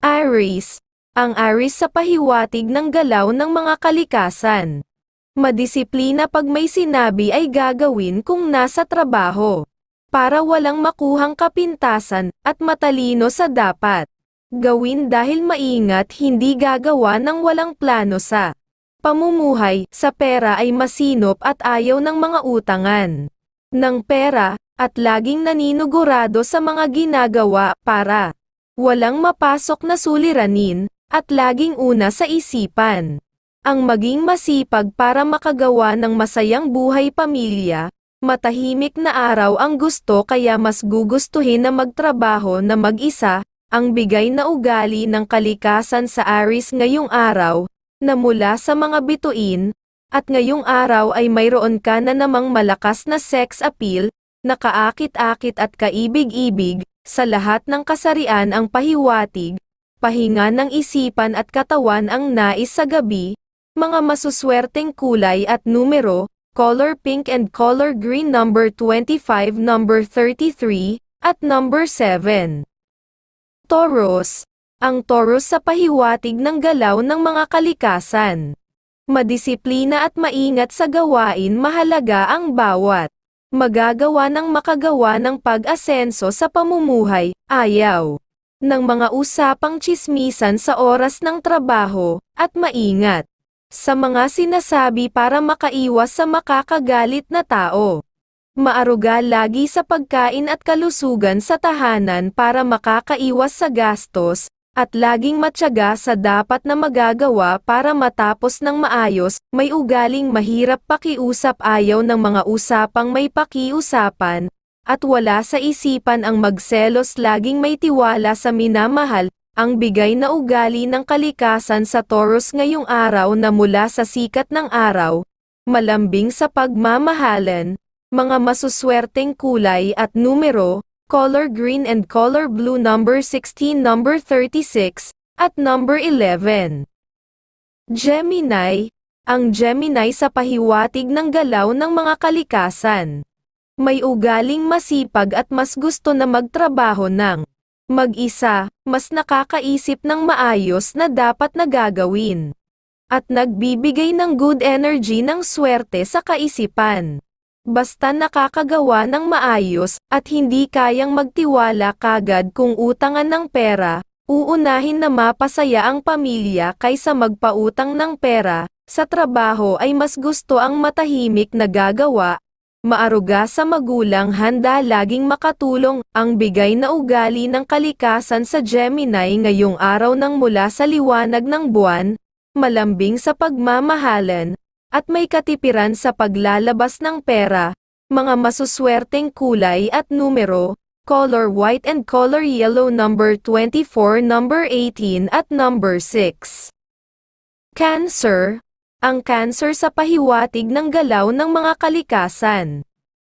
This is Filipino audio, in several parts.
Aries. Ang Aries sa pahiwatig ng galaw ng mga kalikasan. Madisiplina pag may sinabi ay gagawin kung nasa trabaho. Para walang makuhang kapintasan, at matalino sa dapat. Gawin dahil maingat hindi gagawa ng walang plano sa pamumuhay, sa pera ay masinop at ayaw ng mga utangan ng pera, at laging naninugurado sa mga ginagawa para walang mapasok na suliranin, at laging una sa isipan. Ang maging masipag para makagawa ng masayang buhay pamilya, matahimik na araw ang gusto kaya mas gugustuhin na magtrabaho na mag-isa, ang bigay na ugali ng kalikasan sa Aries ngayong araw, na mula sa mga bituin, at ngayong araw ay mayroon ka na namang malakas na sex appeal, na kaakit-akit at kaibig-ibig, sa lahat ng kasarian ang pahiwatig, pahinga ng isipan at katawan ang nais sa gabi, mga masuswerteng kulay at numero, color pink and color green number 25 number 33, at number 7. Taurus. Ang Taurus sa pahiwatig ng galaw ng mga kalikasan. Madisiplina at maingat sa gawain mahalaga ang bawat. Magagawa ng makagawa ng pag-asenso sa pamumuhay, ayaw. Ng mga usapang chismisan sa oras ng trabaho, at maingat. Sa mga sinasabi para makaiwas sa makakagalit na tao. Maaruga lagi sa pagkain at kalusugan sa tahanan para makakaiwas sa gastos, at laging matyaga sa dapat na magagawa para matapos ng maayos, may ugaling mahirap pakiusap ayaw ng mga usapang may pakiusapan, at wala sa isipan ang magselos laging may tiwala sa minamahal, ang bigay na ugali ng kalikasan sa Taurus ngayong araw na mula sa sikat ng araw, malambing sa pagmamahalan, mga masuswerteng kulay at numero, color green and color blue number 16 number 36, at number 11. Gemini, ang Gemini sa pahiwatig ng galaw ng mga kalikasan. May ugaling masipag at mas gusto na magtrabaho ng mag-isa, mas nakakaisip ng maayos na dapat na gagawin. At nagbibigay ng good energy ng swerte sa kaisipan. Basta nakakagawa ng maayos, at hindi kayang magtiwala kagad kung utangan ng pera, uunahin na mapasaya ang pamilya kaysa magpautang ng pera, sa trabaho ay mas gusto ang matahimik na gagawa, maaruga sa magulang handa laging makatulong, ang bigay na ugali ng kalikasan sa Gemini ngayong araw ng mula sa liwanag ng buwan, malambing sa pagmamahalan, at may katipiran sa paglalabas ng pera, mga masuswerteng kulay at numero, color white and color yellow number 24 number 18 at number 6. Cancer, ang cancer sa pahiwatig ng galaw ng mga kalikasan.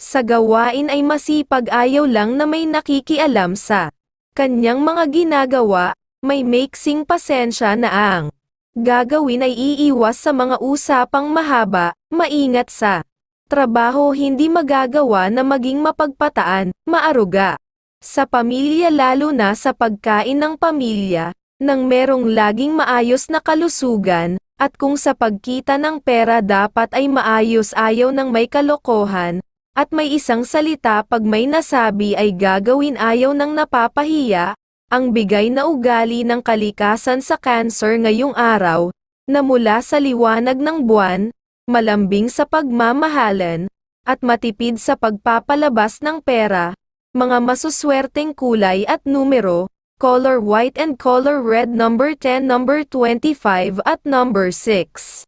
Sa gawain ay masipag ayaw lang na may nakikialam sa kanyang mga ginagawa, may maiksing pasensya na ang gagawin ay iiwas sa mga usapang mahaba, maingat sa trabaho hindi magagawa na maging mapagpataan, maaruga. Sa pamilya lalo na sa pagkain ng pamilya, nang merong laging maayos na kalusugan, at kung sa pagkita ng pera dapat ay maayos ayaw ng may kalokohan, at may isang salita pag may nasabi ay gagawin ayaw ng napapahiya, ang bigay na ugali ng kalikasan sa cancer ngayong araw, na mula sa liwanag ng buwan, malambing sa pagmamahalan, at matipid sa pagpapalabas ng pera, mga masuswerteng kulay at numero, color white and color red number 10 number 25 at number 6.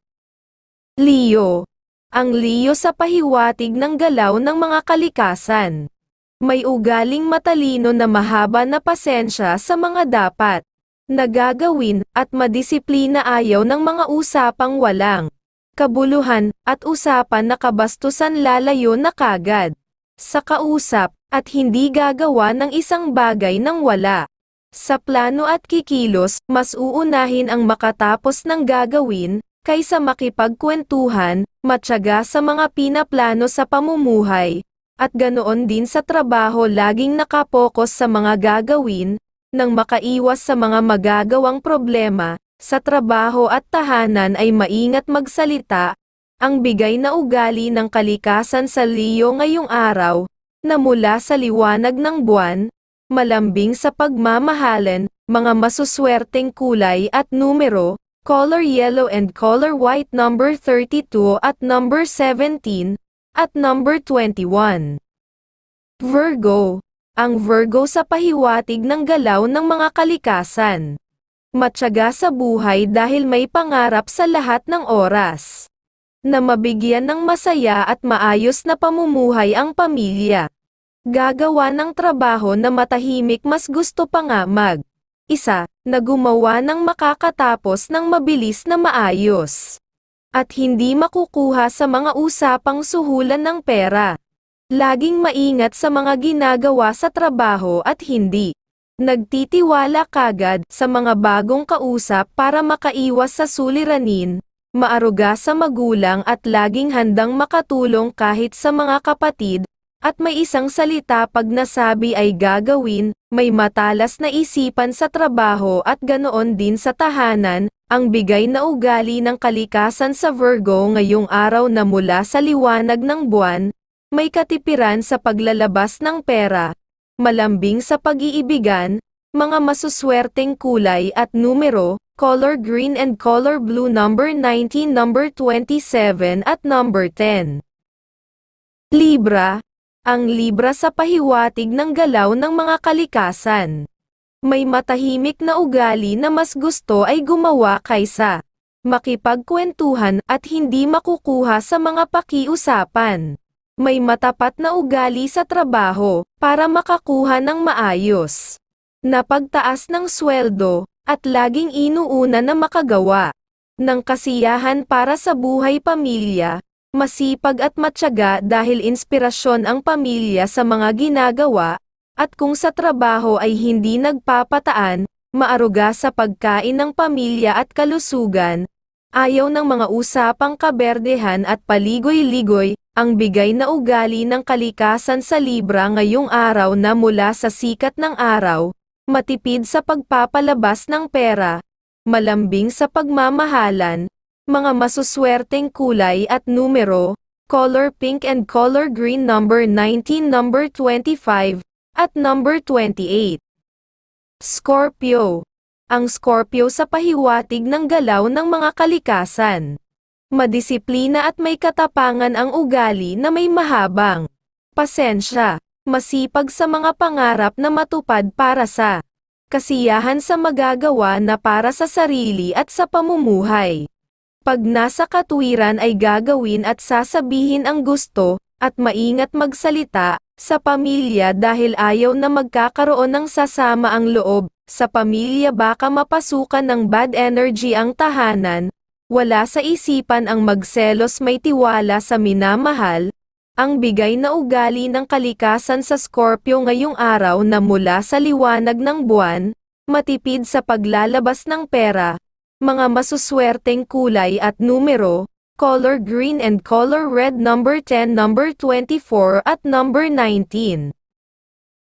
Leo. Ang Leo sa pahiwatig ng galaw ng mga kalikasan may ugaling matalino na mahaba na pasensya sa mga dapat nagagawin at madisiplina ayaw ng mga usapang walang kabuluhan at usapan na kabastusan lalayo na kagad sa kausap at hindi gagawa ng isang bagay nang wala sa plano at kikilos mas uunahin ang makatapos ng gagawin kaysa makipagkwentuhan matyaga sa mga pinaplano sa pamumuhay at ganoon din sa trabaho laging nakapokus sa mga gagawin, nang makaiwas sa mga magagawang problema, sa trabaho at tahanan ay maingat magsalita, ang bigay na ugali ng kalikasan sa Leo ngayong araw, na mula sa liwanag ng buwan, malambing sa pagmamahalan, mga masuswerteng kulay at numero, color yellow and color white number 32 at number 17, at number 21. Virgo. Ang Virgo sa pahiwatig ng galaw ng mga kalikasan. Matyaga sa buhay dahil may pangarap sa lahat ng oras. Na mabigyan ng masaya at maayos na pamumuhay ang pamilya. Gagawa ng trabaho na matahimik mas gusto pa nga mag. Isa, na gumawa ng makakatapos ng mabilis na maayos. At hindi makukuha sa mga usapang suhulan ng pera. Laging maingat sa mga ginagawa sa trabaho at hindi. Nagtitiwala kagad sa mga bagong kausap para makaiwas sa suliranin, maaruga sa magulang at laging handang makatulong kahit sa mga kapatid, at may isang salita pag nasabi ay gagawin, may matalas na isipan sa trabaho at ganoon din sa tahanan, ang bigay na ugali ng kalikasan sa Virgo ngayong araw na mula sa liwanag ng buwan, may katipiran sa paglalabas ng pera, malambing sa pag-iibigan, mga masuswerteng kulay at numero, color green and color blue number 19 number 27 at number 10. Libra, ang Libra sa pahiwatig ng galaw ng mga kalikasan. May matahimik na ugali na mas gusto ay gumawa kaysa makipagkwentuhan at hindi makukuha sa mga pakiusapan. May matapat na ugali sa trabaho, para makakuha ng maayos. Napagtaas ng sweldo, at laging inuuna na makagawa. Ng kasiyahan para sa buhay pamilya, masipag at matyaga dahil inspirasyon ang pamilya sa mga ginagawa, at kung sa trabaho ay hindi nagpapataan, maaruga sa pagkain ng pamilya at kalusugan, ayaw ng mga usapang kaberdehan at paligoy-ligoy, ang bigay na ugali ng kalikasan sa Libra ngayong araw na mula sa sikat ng araw, matipid sa pagpapalabas ng pera, malambing sa pagmamahalan, mga masuswerteng kulay at numero, color pink and color green number 19 number 25, at number 28. Scorpio. Ang Scorpio sa pahiwatig ng galaw ng mga kalikasan madisiplina at may katapangan ang ugali na may mahabang pasensya, masipag sa mga pangarap na matupad para sa kasiyahan sa magagawa na para sa sarili at sa pamumuhay. Pag nasa katwiran ay gagawin at sasabihin ang gusto, at maingat magsalita, sa pamilya dahil ayaw na magkakaroon ng sasama ang loob, sa pamilya baka mapasukan ng bad energy ang tahanan, wala sa isipan ang magselos may tiwala sa minamahal, ang bigay na ugali ng kalikasan sa Scorpio ngayong araw na mula sa liwanag ng buwan, matipid sa paglalabas ng pera, mga masuswerteng kulay at numero, color green and color red number 10 number 24 at number 19.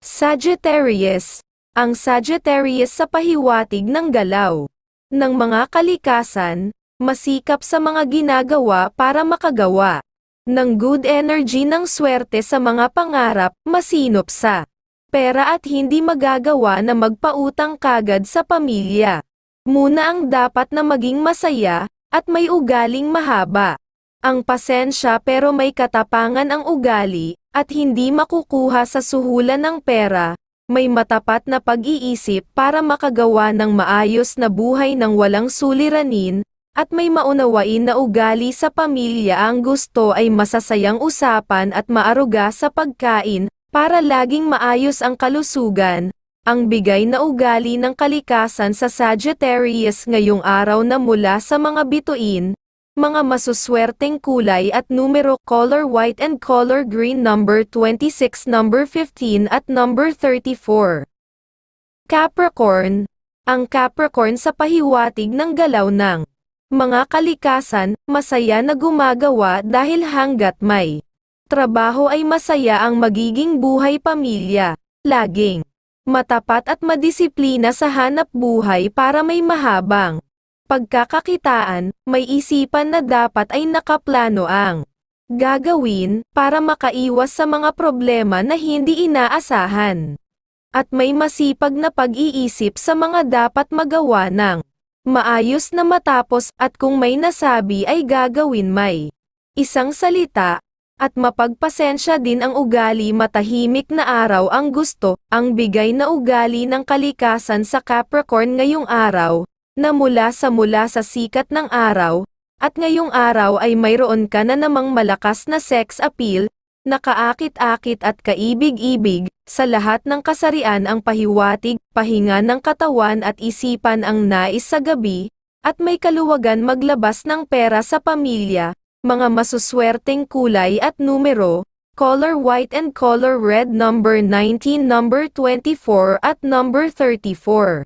Sagittarius, ang Sagittarius sa pahiwatig ng galaw ng mga kalikasan, masikap sa mga ginagawa para makagawa ng good energy ng swerte sa mga pangarap, masinop sa pera at hindi magagawa na magpautang kagad sa pamilya. Muna ang dapat na maging masaya, at may ugaling mahaba. Ang pasensya pero may katapangan ang ugali, at hindi makukuha sa suhulan ng pera, may matapat na pag-iisip para makagawa ng maayos na buhay ng walang suliranin, at may maunawain na ugali sa pamilya. Ang gusto ay masasayang usapan at maaruga sa pagkain, para laging maayos ang kalusugan, ang bigay na ugali ng kalikasan sa Sagittarius ngayong araw na mula sa mga bituin, mga masuswerteng kulay at numero color white and color green number 26 number 15 at number 34. Capricorn, ang Capricorn sa pahiwatig ng galaw ng mga kalikasan, masaya na gumagawa dahil hanggat may trabaho ay masaya ang magiging buhay pamilya. Laging matapat at madisiplina sa hanap buhay para may mahabang pagkakakitaan, may isipan na dapat ay nakaplano ang gagawin para makaiwas sa mga problema na hindi inaasahan. At may masipag na pag-iisip sa mga dapat magawa ng maayos na matapos at kung may nasabi ay gagawin may isang salita, at mapagpasensya din ang ugali. Matahimik na araw ang gusto, ang bigay na ugali ng kalikasan sa Capricorn ngayong araw, na mula sa mula sa sikat ng araw, at ngayong araw ay mayroon ka na namang malakas na sex appeal, nakaakit-akit at kaibig-ibig, sa lahat ng kasarian ang pahiwatig, pahinga ng katawan at isipan ang nais sa gabi, at may kaluwagan maglabas ng pera sa pamilya, mga masuswerteng kulay at numero, color white and color red number 19 number 24 at number 34.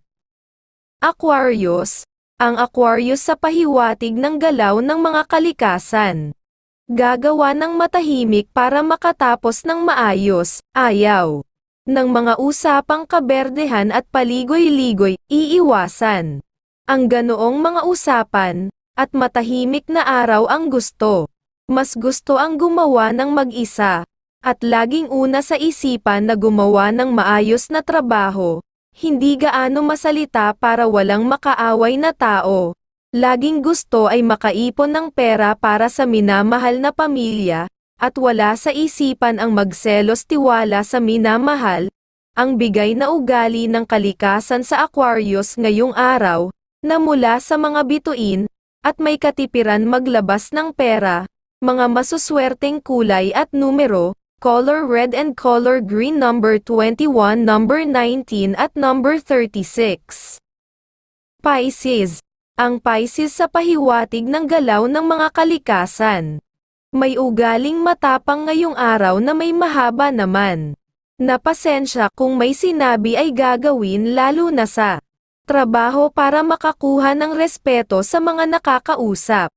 Aquarius, ang Aquarius sa pahiwatig ng galaw ng mga kalikasan. Gagawa ng matahimik para makatapos ng maayos, ayaw. Ng mga usapang kaberdehan at paligoy-ligoy, iiwasan. Ang ganoong mga usapan, at matahimik na araw ang gusto. Mas gusto ang gumawa ng mag-isa, at laging una sa isipan na gumawa ng maayos na trabaho, hindi gaano masalita para walang makaaway na tao. Laging gusto ay makaipon ng pera para sa minamahal na pamilya, at wala sa isipan ang magselos tiwala sa minamahal, ang bigay na ugali ng kalikasan sa Aquarius ngayong araw, na mula sa mga bituin, at may katipiran maglabas ng pera, mga masuswerteng kulay at numero, color red and color green number 21 number 19 at number 36. Pisces. Ang Pisces sa pahiwatig ng galaw ng mga kalikasan. May ugaling matapang ngayong araw na may mahaba naman. Napasensya kung may sinabi ay gagawin lalo na sa trabaho para makakuha ng respeto sa mga nakakausap.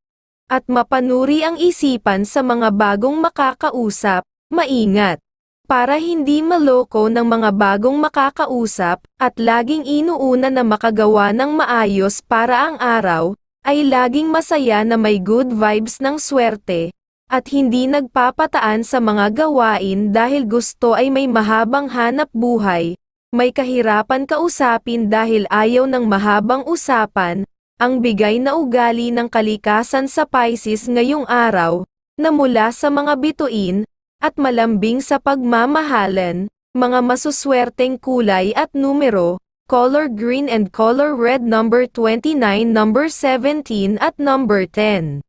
At mapanuri ang isipan sa mga bagong makakausap, maingat. Para hindi maloko ng mga bagong makakausap, at laging inuuna na makagawa ng maayos para ang araw, ay laging masaya na may good vibes ng swerte, at hindi nagpapataan sa mga gawain dahil gusto ay may mahabang hanap buhay, may kahirapan kausapin dahil ayaw ng mahabang usapan, ang bigay na ugali ng kalikasan sa Pisces ngayong araw, na mula sa mga bituin, at malambing sa pagmamahalan, mga masuswerteng kulay at numero, color green and color red number 29 number 17 at number 10.